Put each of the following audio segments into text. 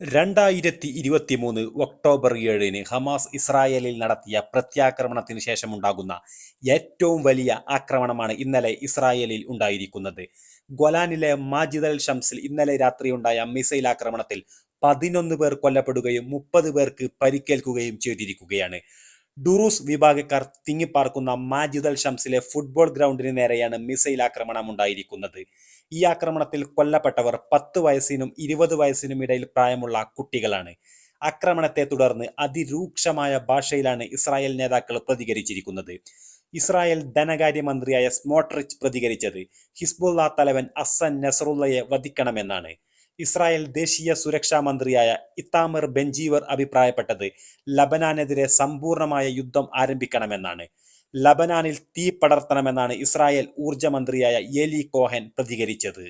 രണ്ടായിരത്തി ഇരുപത്തി മൂന്ന് ഒക്ടോബർ ഏഴിന് ഹമാസ് ഇസ്രായേലിൽ നടത്തിയ പ്രത്യാക്രമണത്തിന് ശേഷമുണ്ടാകുന്ന ഏറ്റവും വലിയ ആക്രമണമാണ് ഇന്നലെ ഇസ്രായേലിൽ ഉണ്ടായിരിക്കുന്നത്. ഗൊലാനിലെ മാജിദൽ ഷംസിൽ ഇന്നലെ രാത്രിയുണ്ടായ മിസൈൽ ആക്രമണത്തിൽ പതിനൊന്ന് പേർ കൊല്ലപ്പെടുകയും മുപ്പത് പേർക്ക് പരിക്കേൽക്കുകയും ചെയ്തിരിക്കുകയാണ്. ഡുറൂസ് വിഭാഗക്കാർ തിങ്ങിപ്പാർക്കുന്ന മാജിദൽ ഷംസിലെ ഫുട്ബോൾ ഗ്രൗണ്ടിന് നേരെയാണ് മിസൈൽ ആക്രമണം ഉണ്ടായിരിക്കുന്നത്. ഈ ആക്രമണത്തിൽ കൊല്ലപ്പെട്ടവർ പത്ത് വയസ്സിനും ഇരുപത് വയസ്സിനും ഇടയിൽ പ്രായമുള്ള കുട്ടികളാണ്. ആക്രമണത്തെ തുടർന്ന് അതിരൂക്ഷമായ ഭാഷയിലാണ് ഇസ്രായേൽ നേതാക്കൾ പ്രതികരിച്ചിരിക്കുന്നത്. ഇസ്രായേൽ ധനകാര്യമന്ത്രിയായ സ്മോട്രിച്ച് പ്രതികരിച്ചത് ഹിസ്ബുള്ള തലവൻ അസൻ നസറുള്ളയെ വധിക്കണമെന്നാണ്. ഇസ്രായേൽ ദേശീയ സുരക്ഷാ മന്ത്രിയായ ഇത്താമർ ബെഞ്ചീവർ അഭിപ്രായപ്പെട്ടത് ലബനാനെതിരെ സമ്പൂർണമായ യുദ്ധം ആരംഭിക്കണമെന്നാണ്. ലബനാനിൽ തീ പടർത്തണമെന്നാണ് ഇസ്രായേൽ ഊർജ മന്ത്രിയായ ഏലി കോഹൻ പ്രതികരിച്ചത്.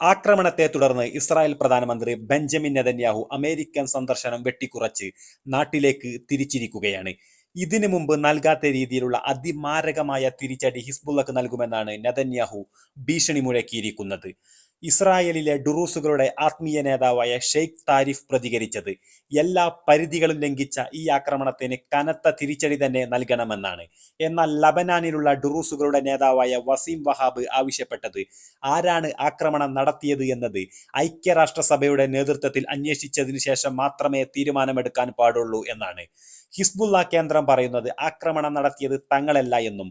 ആക്രമണത്തെ തുടർന്ന് ഇസ്രായേൽ പ്രധാനമന്ത്രി ബെഞ്ചമിൻ നെതന്യാഹു അമേരിക്കൻ സന്ദർശനം വെട്ടിക്കുറച്ച് നാട്ടിലേക്ക് തിരിച്ചിരിക്കുകയാണ്. ഇതിനു മുമ്പ് നൽകാത്ത രീതിയിലുള്ള അതിമാരകമായ തിരിച്ചടി ഹിസ്ബുള്ളക്ക് നൽകുമെന്നാണ് നെതന്യാഹു ഭീഷണി മുഴക്കിയിരിക്കുന്നത്. ഇസ്രായേലിലെ ഡുറൂസുകളുടെ ആത്മീയ നേതാവായ ഷെയ്ഖ് താരിഫ് പ്രതികരിച്ചത് എല്ലാ പരിധികളും ലംഘിച്ച ഈ ആക്രമണത്തിന് കനത്ത തിരിച്ചടി തന്നെ നൽകണമെന്നാണ്. എന്നാൽ ലബനാനിലുള്ള ഡുറൂസുകളുടെ നേതാവായ വസീം വഹാബ് ആവശ്യപ്പെട്ടത് ആരാണ് ആക്രമണം നടത്തിയത് എന്നത് ഐക്യരാഷ്ട്രസഭയുടെ നേതൃത്വത്തിൽ അന്വേഷിച്ചതിനു ശേഷം മാത്രമേ തീരുമാനമെടുക്കാൻ പാടുള്ളൂ എന്നാണ്. ഹിസ്ബുല്ല കേന്ദ്രം പറയുന്നത് ആക്രമണം നടത്തിയത് തങ്ങളല്ല എന്നും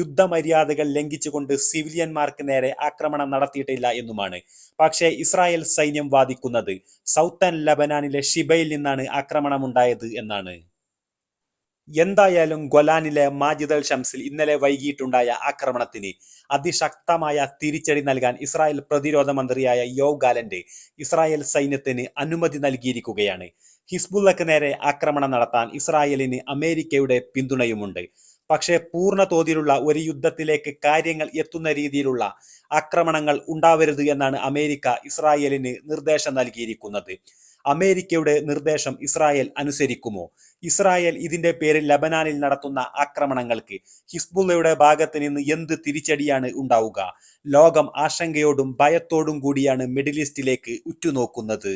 യുദ്ധമര്യാദകൾ ലംഘിച്ചുകൊണ്ട് സിവിലിയന്മാർക്ക് നേരെ ആക്രമണം നടത്തിയിട്ടില്ല എന്നുമാണ്. പക്ഷേ ഇസ്രായേൽ സൈന്യം വാദിക്കുന്നത് സൗത്ത് സൗത്തൻ ലബനാനിലെ ഷിബയിൽ നിന്നാണ് ആക്രമണമുണ്ടായത് എന്നാണ്. എന്തായാലും ഗൊലാനിലെ മാജിദൽ ഷംസിൽ ഇന്നലെ വൈകിട്ടുണ്ടായ ആക്രമണത്തിന് അതിശക്തമായ തിരിച്ചടി നൽകാൻ ഇസ്രായേൽ പ്രതിരോധ മന്ത്രിയായ യോവ് ഗാലന്റ് ഇസ്രായേൽ സൈന്യത്തിന് അനുമതി നൽകിയിരിക്കുകയാണ്. ഹിസ്ബുള്ളക്ക് നേരെ ആക്രമണം നടത്താൻ ഇസ്രായേലിന് അമേരിക്കയുടെ പിന്തുണയുമുണ്ട്. പക്ഷേ പൂർണ തോതിലുള്ള ഒരു യുദ്ധത്തിലേക്ക് കാര്യങ്ങൾ എത്തുന്ന രീതിയിലുള്ള ആക്രമണങ്ങൾ ഉണ്ടാവരുത് എന്നാണ് അമേരിക്ക ഇസ്രായേലിന് നിർദ്ദേശം നൽകിയിരിക്കുന്നത്. അമേരിക്കയുടെ നിർദ്ദേശം ഇസ്രായേൽ അനുസരിക്കുമോ? ഇസ്രായേൽ ഇതിന്റെ പേരിൽ ലബനാനിൽ നടത്തുന്ന ആക്രമണങ്ങൾക്ക് ഹിസ്ബുള്ളയുടെ ഭാഗത്ത് നിന്ന് എന്ത് തിരിച്ചടിയാണ് ഉണ്ടാവുക? ലോകം ആശങ്കയോടും ഭയത്തോടും കൂടിയാണ് മിഡിൽ ഈസ്റ്റിലേക്ക് ഉറ്റുനോക്കുന്നത്.